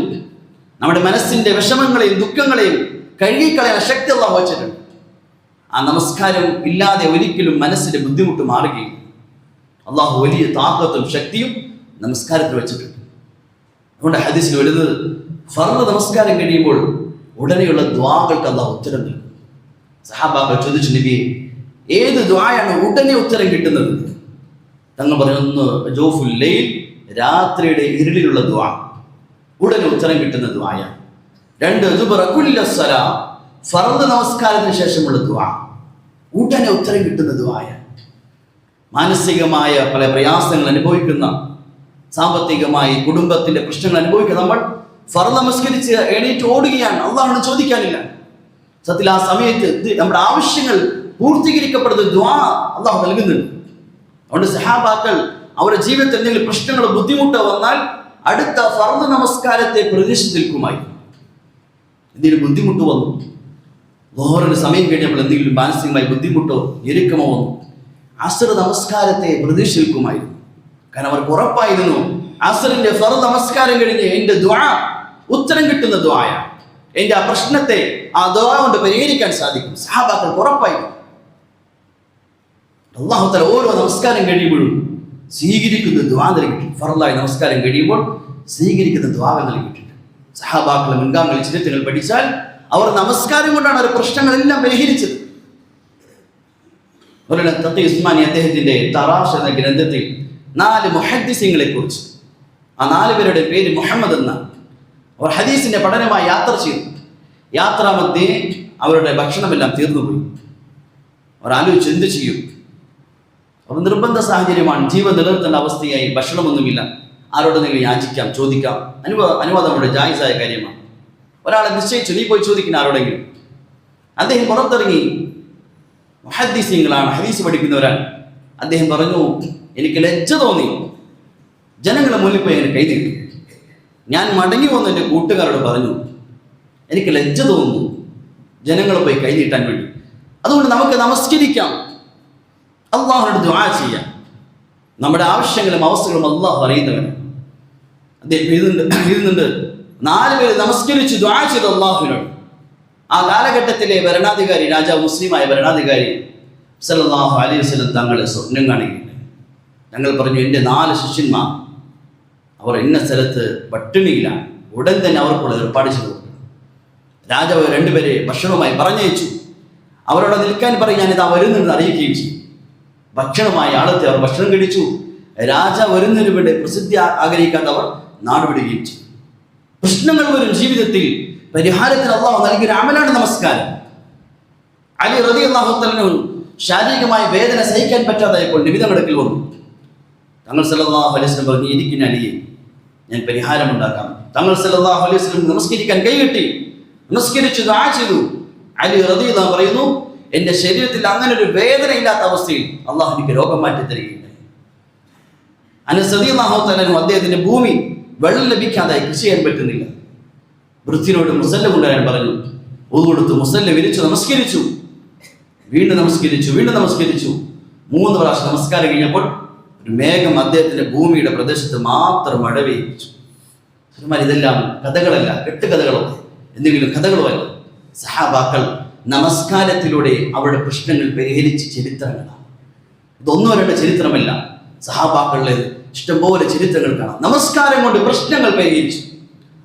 നമ്മുടെ മനസ്സിന്റെ വിഷമങ്ങളെയും ദുഃഖങ്ങളെയും കഴുകിക്കളയാൻ ശക്തി അള്ളാഹു വച്ചിട്ടുണ്ട്. ആ നമസ്കാരം ഇല്ലാതെ ഒരിക്കലും മനസ്സിന്റെ ബുദ്ധിമുട്ട് മാറുകയും അള്ളാഹു വലിയ താക്കത്തും ശക്തിയും നമസ്കാരത്തിൽ വെച്ചിട്ടുണ്ട്. അതുകൊണ്ട് ഹദീസിൽ വരുന്നത് ഫർദ് നമസ്കാരം കഴിയുമ്പോൾ ഉടനെയുള്ള ദ്വാകൾക്ക് അല്ല ഉത്തരം നൽകും. സഹാബാബ ചോദിച്ചു നബിയെ ഏത് ദ്വായാണ് ഉടനെ ഉത്തരം കിട്ടുന്നത്? തങ്ങൾ പറയുന്നു ജോഫുൽ ലൈൽ രാത്രിയുടെ ഇരുളിലുള്ള ദ്വാ. ഉടനെ ഉത്തരം കിട്ടുന്ന ദ്വായ രണ്ട് ഫർദ് നമസ്കാരത്തിന് ശേഷമുള്ള ദ്വാ. ഉടനെ ഉത്തരം കിട്ടുന്ന ദ്വായ മാനസികമായ പല പ്രയാസങ്ങൾ അനുഭവിക്കുന്ന സാമ്പത്തികമായി കുടുംബത്തിന്റെ പ്രശ്നങ്ങൾ അനുഭവിക്കുക. നമ്മൾ ഫറ നമസ്കരിച്ച് എണീറ്റ് ഓടുകയാണ്. അള്ളാഹുണ് ചോദിക്കാനില്ല. സത്യത്തിൽ ആ സമയത്ത് നമ്മുടെ ആവശ്യങ്ങൾ പൂർത്തീകരിക്കപ്പെടുന്ന ദ്വാ അള്ളാഹു നൽകുന്നുണ്ട്. അതുകൊണ്ട് സഹാബാക്കൾ അവരുടെ ജീവിതത്തിൽ എന്തെങ്കിലും പ്രശ്നങ്ങൾ ബുദ്ധിമുട്ട് വന്നാൽ അടുത്ത ഫർദ് നമസ്കാരത്തെ പ്രതീക്ഷിച്ച് നിൽക്കുമായി എന്തെങ്കിലും ബുദ്ധിമുട്ട് വന്നു. വേറൊരു സമയം നമ്മൾ എന്തെങ്കിലും മാനസികമായി ബുദ്ധിമുട്ടോ ഞെരുക്കമോ വന്നു. അസുര നമസ്കാരത്തെ പ്രതീക്ഷിച്ച് നിൽക്കുമായിരുന്നു കാരണം അവർക്ക് ഉറപ്പായിരുന്നു. അസറിന്റെ സ്വർ നമസ്കാരം കഴിഞ്ഞ് എന്റെ ദ്വാ ഉത്തരം കിട്ടുന്ന ദ്വായ എന്റെ ആ പ്രശ്നത്തെ ആ ദ്വാ കൊണ്ട് പരിഹരിക്കാൻ സാധിക്കും. സഹാബാക്കൾക്ക് ഉറപ്പായിരുന്നു അള്ളാഹുത്തല ഓരോ നമസ്കാരം കഴിയുമ്പോഴും സ്വീകരിക്കുന്ന ദ്വാ നൽകിയിട്ടുണ്ട്. ഫറലായി നമസ്കാരം കഴിയുമ്പോൾ സ്വീകരിക്കുന്ന ദ്വാകൾ നൽകിയിട്ടുണ്ട്. സഹാബാക്കളെ മുൻഗാമികൾ ചരിത്രങ്ങൾ പഠിച്ചാൽ അവർ നമസ്കാരം കൊണ്ടാണ് അവർ പ്രശ്നങ്ങളെല്ലാം പരിഹരിച്ചത്. ഒരിടത്ത് തത്തി ഉസ്മാനി അദ്ദേഹത്തിന്റെ തറാഷ് എന്ന ഗ്രന്ഥത്തിൽ നാല് മുഹദ്ദിസിങ്ങളെ കുറിച്ച് ആ നാല് പേരുടെ പേര് മുഹമ്മദ് എന്ന. അവർ ഹദീസിന്റെ പഠനമായി യാത്ര ചെയ്തു. യാത്രാമധ്യേ അവരുടെ ഭക്ഷണമെല്ലാം തീർന്നുപോയി. അവർ ആലോചിച്ച് എന്ത് ചെയ്യും? അവർ നിർബന്ധ സാഹചര്യമാണ്. ജീവൻ നിലനിർത്തേണ്ട അവസ്ഥയായി ഭക്ഷണമൊന്നുമില്ല. ആരോടെങ്കിലും യാചിക്കാം ചോദിക്കാം. അനുവാദ അനുവാദം നമ്മുടെ ജായിസായ കാര്യമാണ്. ഒരാളെ നിശ്ചയിച്ചു നീ പോയി ചോദിക്കുന്ന ആരോടെങ്കിലും. അദ്ദേഹം പുറത്തിറങ്ങി. മുഹദ്ദീസിങ്ങളാണ് ഹദീസ് പഠിക്കുന്നവരാണ്. അദ്ദേഹം പറഞ്ഞു എനിക്ക് ലജ്ജ തോന്നി. ജനങ്ങളെ മുന്നിൽ പോയി എന്നെ കൈതിട്ടു ഞാൻ മടങ്ങി വന്ന് എന്റെ കൂട്ടുകാരോട് പറഞ്ഞു എനിക്ക് ലജ്ജ തോന്നുന്നു. ജനങ്ങളെ പോയി കൈതീട്ടാൻ വേണ്ടി. അതുകൊണ്ട് നമുക്ക് നമസ്കരിക്കാം. അള്ളാഹുനോട് ദ്വാ ചെയ്യാം. നമ്മുടെ ആവശ്യങ്ങളും അവസ്ഥകളും അള്ളാഹു അറിയുന്നവനാണ് അദ്ദേഹം എഴുതുന്നുണ്ട് എഴുതുന്നുണ്ട്. നാല് പേര് നമസ്കരിച്ച് ദ്വാ ചെയ്ത് അള്ളാഹുവിനോട്. ആ കാലഘട്ടത്തിലെ ഭരണാധികാരി രാജാവ് മുസ്ലിമായ ഭരണാധികാരി സല്ലല്ലാഹു അലൈഹി വസല്ലം തങ്ങളെ സ്വപ്നം കാണിക്കുകയുണ്ടായി ഞങ്ങൾ പറഞ്ഞു എന്റെ നാല് ശിഷ്യന്മാർ അവർ ഇന്ന സ്ഥലത്ത് പട്ടിണിയിലാണ്. ഉടൻ തന്നെ അവർക്കുള്ള ഏർപ്പാട് ചെയ്തു. രാജാവ് രണ്ടുപേരെ ഭക്ഷണവുമായി പറഞ്ഞയച്ചു. അവരോട് നിൽക്കാൻ പറയും ഞാനിതാ വരുന്നുണ്ടെന്ന് അറിയിക്കുകയും ചെയ്തു ഭക്ഷണമായി ആളത്തെ അവർ ഭക്ഷണം കഴിച്ചു. രാജാവ് വരുന്നതിന് വേണ്ടി പ്രസിദ്ധി ആഗ്രഹിക്കാത്തവർ നാടുവിടുകയും ചെയ്തു. പ്രശ്നങ്ങൾ വരും ജീവിതത്തിൽ. പരിഹാരത്തിന് അള്ളാഹു നൽകിയ രാമനാണ് നമസ്കാരം. അലി റതി അള്ളാഹു ശാരീരികമായ വേദന സഹിക്കാൻ പറ്റാതായപ്പോൾ നിബിതമെടുക്കൽ വന്നു. തങ്ങൾ സല്ലല്ലാഹു അലൈഹി വസല്ലം പറഞ്ഞു ഇരിക്കുന്ന അലിയെ ഞാൻ പരിഹാരമുണ്ടാക്കാം തങ്ങൾ സല്ലല്ലാഹു അലൈഹി വസല്ലം നമസ്കരിക്കാൻ കൈകെട്ടി. നമസ്കരിച്ചു ദാ ചെയ്തു. അലി റതി പറയുന്നു എന്റെ ശരീരത്തിൽ അങ്ങനെ ഒരു വേദന ഇല്ലാത്ത അവസ്ഥയിൽ അള്ളാഹു എനിക്ക് രോഗം മാറ്റി തരികയുണ്ടായി. അനസദിയാഹു അദ്ദേഹത്തിന്റെ ഭൂമി വെള്ളം ലഭിക്കാതെ കൃഷി ചെയ്യാൻ പറ്റുന്നില്ല. വൃത്തിനോട് മുസല്ല കൊണ്ടുവരാൻ പറഞ്ഞു. ഊത് കൊടുത്തു മുസല്ല വിരിച്ചു നമസ്കരിച്ചു. വീണ്ടും നമസ്കരിച്ചു വീണ്ടും നമസ്കരിച്ചു. മൂന്ന് പ്രാവശ്യം നമസ്കാരം കഴിഞ്ഞപ്പോൾ മേഘം അദ്ദേഹത്തിന്റെ ഭൂമിയുടെ പ്രദേശത്ത് മാത്രം മഴ പെയ്യിപ്പിച്ചു ഇതെല്ലാം കഥകളല്ല കെട്ടുകഥകളോ എന്തെങ്കിലും കഥകളോ അല്ല. സഹാബാക്കൾ നമസ്കാരത്തിലൂടെ അവരുടെ പ്രശ്നങ്ങൾ പരിഹരിച്ച ചരിത്രങ്ങളാണ്. ഇതൊന്നും അവരുടെ ചരിത്രമല്ല. സഹാബാക്കളിലെ ഇഷ്ടംപോലെ ചരിത്രങ്ങൾ കാണാം. നമസ്കാരം കൊണ്ട് പ്രശ്നങ്ങൾ പരിഹരിച്ചു.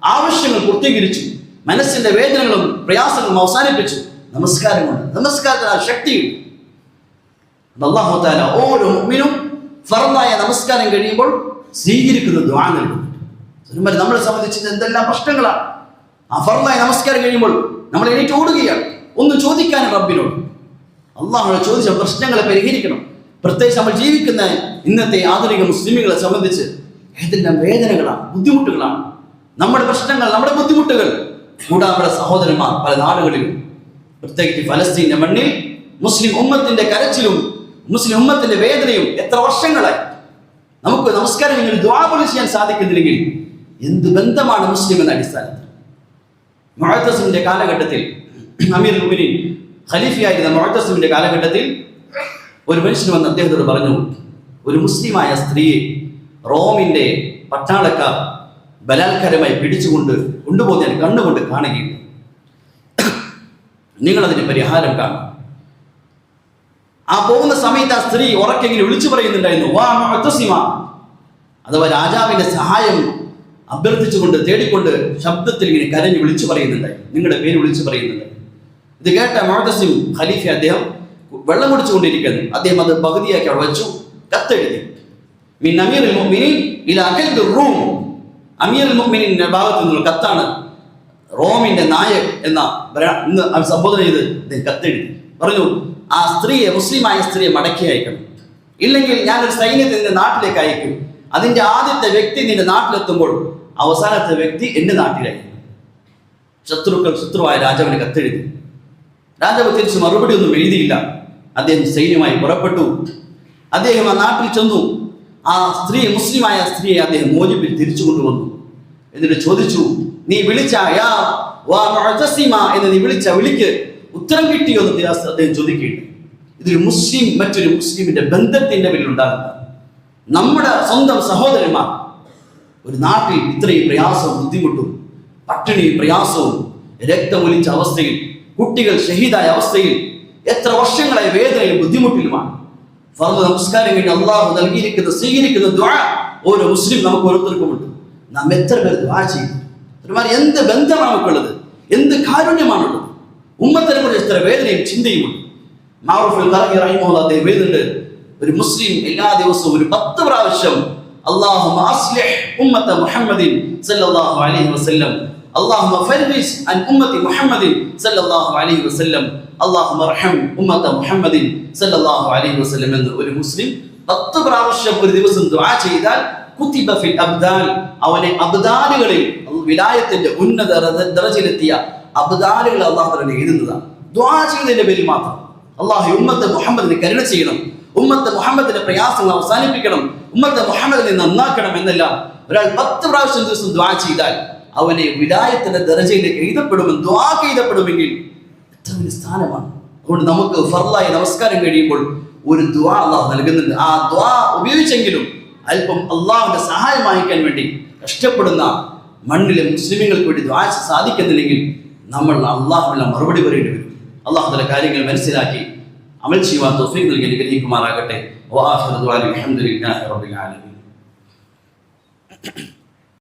ആവശ്യങ്ങൾ പൂർത്തീകരിച്ചു. മനസ്സിന്റെ വേദനകളും പ്രയാസങ്ങളും അവസാനിപ്പിച്ചു. നമസ്കാരം കൊണ്ട് നമസ്കാരത്തിന് ആ ശക്തിയുണ്ട്. അള്ളാഹു താല ഓരോ മുഅ്മിനും ഫർദായ നമസ്കാരം കഴിയുമ്പോൾ സ്വീകരിക്കുന്ന ദ്വാ നൽകുന്നുണ്ട് ഒരുമാതിരി നമ്മളെ സംബന്ധിച്ച് എന്തെല്ലാം പ്രശ്നങ്ങളാണ്. ആ ഫർദായ നമസ്കാരം കഴിയുമ്പോൾ നമ്മൾ എണീറ്റ് ഓടുകയാണ്. ഒന്ന് ചോദിക്കാൻ റബ്ബിനോട്. അള്ളാഹുടെ ചോദിച്ച പ്രശ്നങ്ങളെ പരിഹരിക്കണം. പ്രത്യേകിച്ച് നമ്മൾ ജീവിക്കുന്ന ഇന്നത്തെ ആധുനിക മുസ്ലിമുകളെ സംബന്ധിച്ച് ഏതെല്ലാം വേദനകളാണ് ബുദ്ധിമുട്ടുകളാണ്. നമ്മുടെ പ്രശ്നങ്ങൾ നമ്മുടെ ബുദ്ധിമുട്ടുകൾ. നമ്മുടെ സഹോദരന്മാർ പല നാടുകളിലും പ്രത്യേകിച്ച് ഫലസ്തീന്റെ മണ്ണിൽ മുസ്ലിം ഉമ്മത്തിന്റെ കരച്ചിലും മുസ്ലിം ഉമ്മത്തിന്റെ വേദനയും എത്ര വർഷങ്ങളായി? നമുക്ക് നമസ്കാരം ഇങ്ങനെ ദ്വാപുലി ചെയ്യാൻ സാധിക്കുന്നില്ലെങ്കിൽ എന്ത് ബന്ധമാണ് മുസ്ലിം എന്ന അടിസ്ഥാനത്തിൽ? കാലഘട്ടത്തിൽ അമീർ മുമിനിൻ ഖലീഫയായിരുന്ന മുഴത്തസിന്റെ കാലഘട്ടത്തിൽ ഒരു മനുഷ്യൻ വന്ന് അദ്ദേഹത്തോട് പറഞ്ഞു ഒരു മുസ്ലിമായ സ്ത്രീയെ റോമിന്റെ പട്ടാളക്കാർ ബലാത്കാരമായി പിടിച്ചുകൊണ്ട് കൊണ്ടുപോകുന്ന കണ്ണുകൊണ്ട് കാണുകയുണ്ട് നിങ്ങളതിന് പരിഹാരം കാണും. ആ പോകുന്ന സമയത്ത് ആ സ്ത്രീ ഉറക്കെങ്കിലും വിളിച്ചു പറയുന്നുണ്ടായിരുന്നു വാ മുഅത്തസിമ അഥവാ രാജാവിന്റെ സഹായം അഭ്യർത്ഥിച്ചുകൊണ്ട് തേടിക്കൊണ്ട് ശബ്ദത്തിൽ ഇങ്ങനെ കരഞ്ഞു വിളിച്ചു പറയുന്നുണ്ടായി. നിങ്ങളുടെ പേര് വിളിച്ചു പറയുന്നുണ്ട്. ഇത് കേട്ട മുഅത്തസിം ഖലീഫ അദ്ദേഹം വെള്ളം കുടിച്ചുകൊണ്ടിരിക്കുന്നു. അദ്ദേഹം അത് പകുതിയാക്കി അവിടെ വെച്ചു കത്തെഴുതി. റൂം. അമീർ മുഅ്മിനീന്റെ ഭാഗത്ത് നിന്നുള്ള കത്താണ് റോമിന്റെ നായക് എന്ന ഇന്ന് ചെയ്ത് അദ്ദേഹം കത്തെഴുതി. പറഞ്ഞു ആ സ്ത്രീയെ മുസ്ലിമായ സ്ത്രീയെ മടക്കി അയക്കണം. ഇല്ലെങ്കിൽ ഞാനൊരു സൈന്യത്തെ നിന്റെ നാട്ടിലേക്ക് അയക്കും. അതിന്റെ ആദ്യത്തെ വ്യക്തി നിന്റെ നാട്ടിലെത്തുമ്പോൾ അവസാനത്തെ വ്യക്തി എന്റെ നാട്ടിലായി ശത്രുക്കൾ ശത്രുവായ രാജാവിന് കത്തെഴുതി. രാജാവ് തിരിച്ച് മറുപടി ഒന്നും എഴുതിയില്ല. അദ്ദേഹം സൈന്യമായി പുറപ്പെട്ടു. അദ്ദേഹം ആ നാട്ടിൽ ചെന്നു. ആ സ്ത്രീ മുസ്ലിമായ സ്ത്രീയെ അദ്ദേഹം മോചിപ്പിൽ തിരിച്ചു കൊണ്ടുവന്നു. എന്നിട്ട് ചോദിച്ചു നീ വിളിച്ച യാ വാ എന്ന് നീ വിളിച്ച വിളിക്ക്. ഉത്തരം കിട്ടിയോ എന്ന് അദ്ദേഹം ചോദിക്കുകയുണ്ട് ഇതൊരു മുസ്ലിം മറ്റൊരു മുസ്ലിമിന്റെ ബന്ധത്തിന്റെ പേരിൽ ഉണ്ടാകുന്ന നമ്മുടെ സ്വന്തം സഹോദരന്മാർ ഒരു നാട്ടിൽ ഇത്രയും പ്രയാസവും ബുദ്ധിമുട്ടും പട്ടിണി പ്രയാസവും രക്തമൊലിച്ച അവസ്ഥയിൽ കുട്ടികൾ ഷഹീദായ അവസ്ഥയിൽ എത്ര വർഷങ്ങളായി വേദനയും ബുദ്ധിമുട്ടിലുമാണ്. ഫർദ് നമസ്കാരം കഴിഞ്ഞ് അള്ളാഹു നൽകിയിരിക്കുന്ന സ്വീകരിക്കുന്ന ദ്വാ ഓരോ മുസ്ലിം നമുക്ക് ഓരോരുത്തർക്കുമുണ്ട്. നാം എത്ര പേർ ദ്വാ ചെയ്യും എന്ത് ബന്ധമാണ് നമുക്കുള്ളത്? എന്ത് കാരുണ്യമാണുള്ളത്? ഉമ്മത്തിനെ കുറിച്ച് എത്ര വേദനയും ചിന്തയുമുണ്ട് മാറൂഫുൽ ഖറഹി റഹിമഹുള്ള അദ്ദേഹം എഴുതുന്നുണ്ട് ഒരു മുസ്ലിം എല്ലാ ദിവസവും ഒരു പത്ത് പ്രാവശ്യം اللهم اصلح امه محمد صلى الله عليه وسلم اللهم فرج عن امه محمد صلى الله عليه وسلم اللهم ارحم امه محمد صلى الله عليه وسلم എന്ന് ഒരു മുസ്ലിം പത്ത് പ്രാവശ്യം ഒരു ദിവസം ദുആ ചെയ്താൽ കുതിബ ഫിൽ അബ്ദാൽ അവനെ അബ്ദാലുകളിൽ വിലായത്തിന്റെ ഉന്നത ദറ- ദറജയിലെത്തിയ അബ്ദാലുകൾ അള്ളാഹു തന്നെ എഴുതുന്നതാണ്. ദ്വാ ചെയ്തതിന്റെ പേരിൽ മാത്രം. അള്ളാഹു ഉമ്മത്ത് മുഹമ്മദിനെ കരുണ ചെയ്യണം. ഉമ്മത്ത് മുഹമ്മദിന്റെ പ്രയാസങ്ങൾ അവസാനിപ്പിക്കണം. ഉമ്മത്ത് മുഹമ്മദിനെ നന്നാക്കണം എന്നെല്ലാം ഒരാൾ പത്ത് പ്രാവശ്യം ദിവസം ദ്വാ ചെയ്താൽ അവനെ വിലായത്തിന്റെ ദർജയിലേക്ക് എഴുതപ്പെടുമെന്ന് ദ്വാ എഴുതപ്പെടുമെങ്കിൽ എത്ര വലിയ സ്ഥാനമാണ്. അതുകൊണ്ട് നമുക്ക് ഫർലായി നമസ്കാരം കഴിയുമ്പോൾ ഒരു ദ്വാ അള്ളാഹു നൽകുന്നുണ്ട്. ആ ദ്വാ ഉപയോഗിച്ചെങ്കിലും അല്പം അള്ളാഹുവിന്റെ സഹായം വാങ്ങിക്കാൻ വേണ്ടി കഷ്ടപ്പെടുന്ന മണ്ണിലെ മുസ്ലിമുകൾക്ക് വേണ്ടി ദ്വാ സാധിക്കുന്നില്ലെങ്കിൽ നമ്മൾ അള്ളാഹുള്ള മറുപടി പറയേണ്ടി വരും. അള്ളാഹു കാര്യങ്ങൾ മനസ്സിലാക്കി അമൽ ചെയ്യുവാൻ തൊഫീഖ് നൽകി അനുഗ്രഹിക്കുമാറാകട്ടെ. വാഹിറു അൽഹംദുലില്ലാഹി റബ്ബിൽ ആലമീൻ.